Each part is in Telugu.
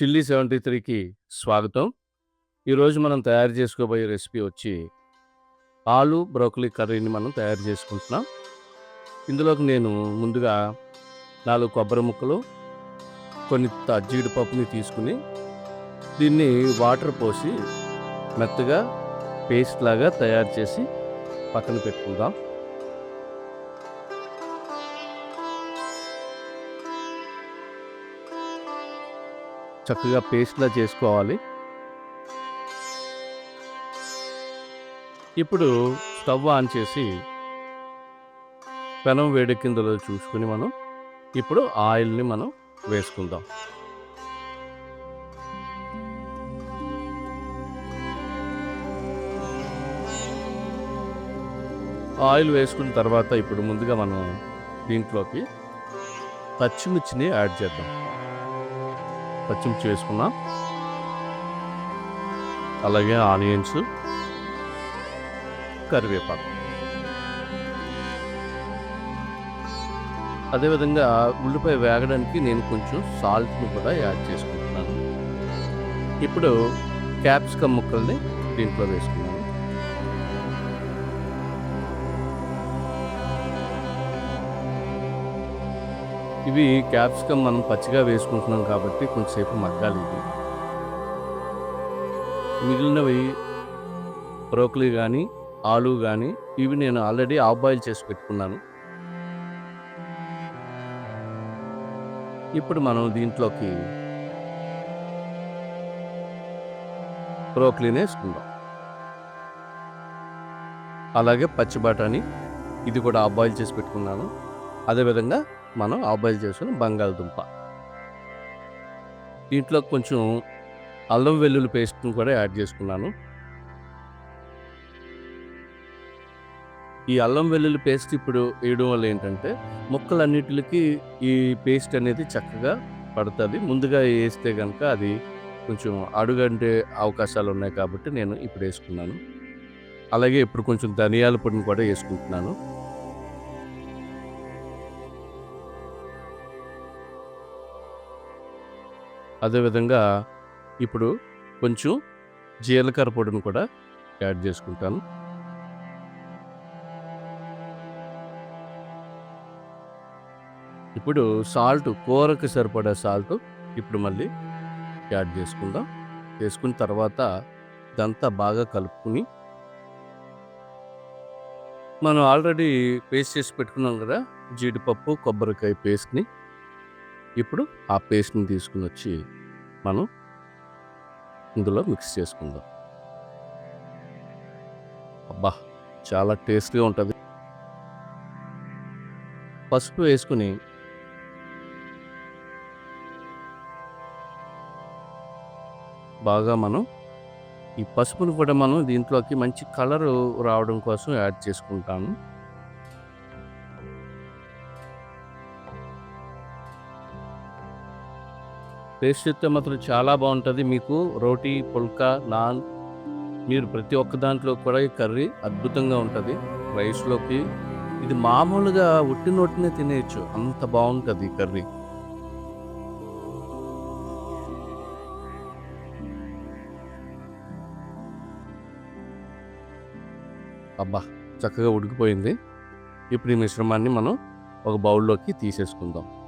చిల్లీ సెవెంటీ త్రీకి స్వాగతం. ఈరోజు మనం తయారు చేసుకోబోయే రెసిపీ వచ్చి ఆలు బ్రోకలీ కర్రీని మనం తయారు చేసుకుంటున్నాం. ఇందులోకి నేను ముందుగా నాలుగు కొబ్బరి ముక్కలు కొన్ని జీడిపప్పుని తీసుకుని దీన్ని వాటర్ పోసి మెత్తగా పేస్ట్ లాగా తయారు చేసి పక్కన పెట్టుకుందాం. చక్కగా పేస్ట్లా చేసుకోవాలి. ఇప్పుడు స్టవ్ ఆన్ చేసి పెనం వేడెక్కిందో చూసుకుని మనం ఇప్పుడు ఆయిల్ని మనం వేసుకుందాం. ఆయిల్ వేసుకున్న తర్వాత ఇప్పుడు ముందుగా మనం దీంట్లోకి పచ్చిమిర్చిని యాడ్ చేద్దాం. పచ్చిమిర్చి వేసుకున్నాం అలాగే ఆనియన్స్ కరివేపాకు. అదేవిధంగా ఉల్లిపాయ వేగడానికి నేను కొంచెం సాల్ట్ను కూడా యాడ్ చేసుకుంటున్నాను. ఇప్పుడు క్యాప్సికమ్ ముక్కల్ని దీంట్లో వేసుకున్నాను ఇవి క్యాప్సికమ్ మనం పచ్చిగా వేసుకుంటున్నాం కాబట్టి కొంచెంసేపు మగ్గాలి ఇవి. మిగిలినవి బ్రోకలీ కానీ ఆలు కానీ ఇవి నేను ఆల్రెడీ ఆఫ్ బాయిల్ చేసి పెట్టుకున్నాను. ఇప్పుడు మనం దీంట్లోకి బ్రోకలీని వేసుకుందాం. అలాగే పచ్చి బఠానీ ఇది కూడా ఆఫ్ బాయిల్ చేసి పెట్టుకున్నాను. అదేవిధంగా మనం ఆబాయిల్ చేసుకుని బంగాళదుంప. దీంట్లో కొంచెం అల్లం వెల్లుల్లి పేస్ట్ని కూడా యాడ్ చేసుకున్నాను. ఈ అల్లం వెల్లుల్లి పేస్ట్ ఇప్పుడు వేయడం వల్ల ఏంటంటే ముక్కలన్నిటికి ఈ పేస్ట్ అనేది చక్కగా పడుతుంది. ముందుగా వేస్తే కనుక అది కొంచెం అడుగంటే అవకాశాలు ఉన్నాయి కాబట్టి నేను ఇప్పుడు వేసుకున్నాను. అలాగే ఇప్పుడు కొంచెం ధనియాల పొడిని కూడా వేసుకుంటున్నాను. అదేవిధంగా ఇప్పుడు కొంచెం జీలకర్ర పొడిని కూడా యాడ్ చేసుకుంటాను. ఇప్పుడు సాల్ట్ కూరకు సరిపడే సాల్ట్ ఇప్పుడు మళ్ళీ యాడ్ చేసుకుందాం. చేసుకున్న తర్వాత ఇదంతా బాగా కలుపుకుని మనం ఆల్రెడీ పేస్ట్ చేసి పెట్టుకున్నాం కదా జీడిపప్పు కొబ్బరికాయ పేస్ట్ని ఇప్పుడు ఆ పేస్ట్ని తీసుకుని వచ్చి మనం ఇందులో మిక్స్ చేసుకుందాం. అబ్బా! చాలా టేస్ట్గా ఉంటుంది. పసుపు వేసుకుని బాగా మనం ఈ పసుపును కూడా మనం దీంట్లోకి మంచి కలర్ రావడం కోసం యాడ్ చేసుకుంటాము టేస్ట్ చేస్తే మాత్రం చాలా బాగుంటుంది. మీకు రోటీ పుల్కా నాన్ మీరు ప్రతి ఒక్క దాంట్లో కూడా ఈ కర్రీ అద్భుతంగా ఉంటుంది. రైస్లోకి ఇది మామూలుగా ఉట్టి నోటినే తినేయచ్చు. అంత బాగుంటుంది ఈ కర్రీ. అబ్బా! చక్కగా ఉడికిపోయింది. ఇప్పుడు ఈ మిశ్రమాన్ని మనం ఒక బౌల్లోకి తీసేసుకుందాం.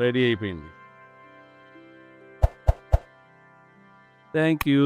రెడీ అయిపోయింది థ్యాంక్ యూ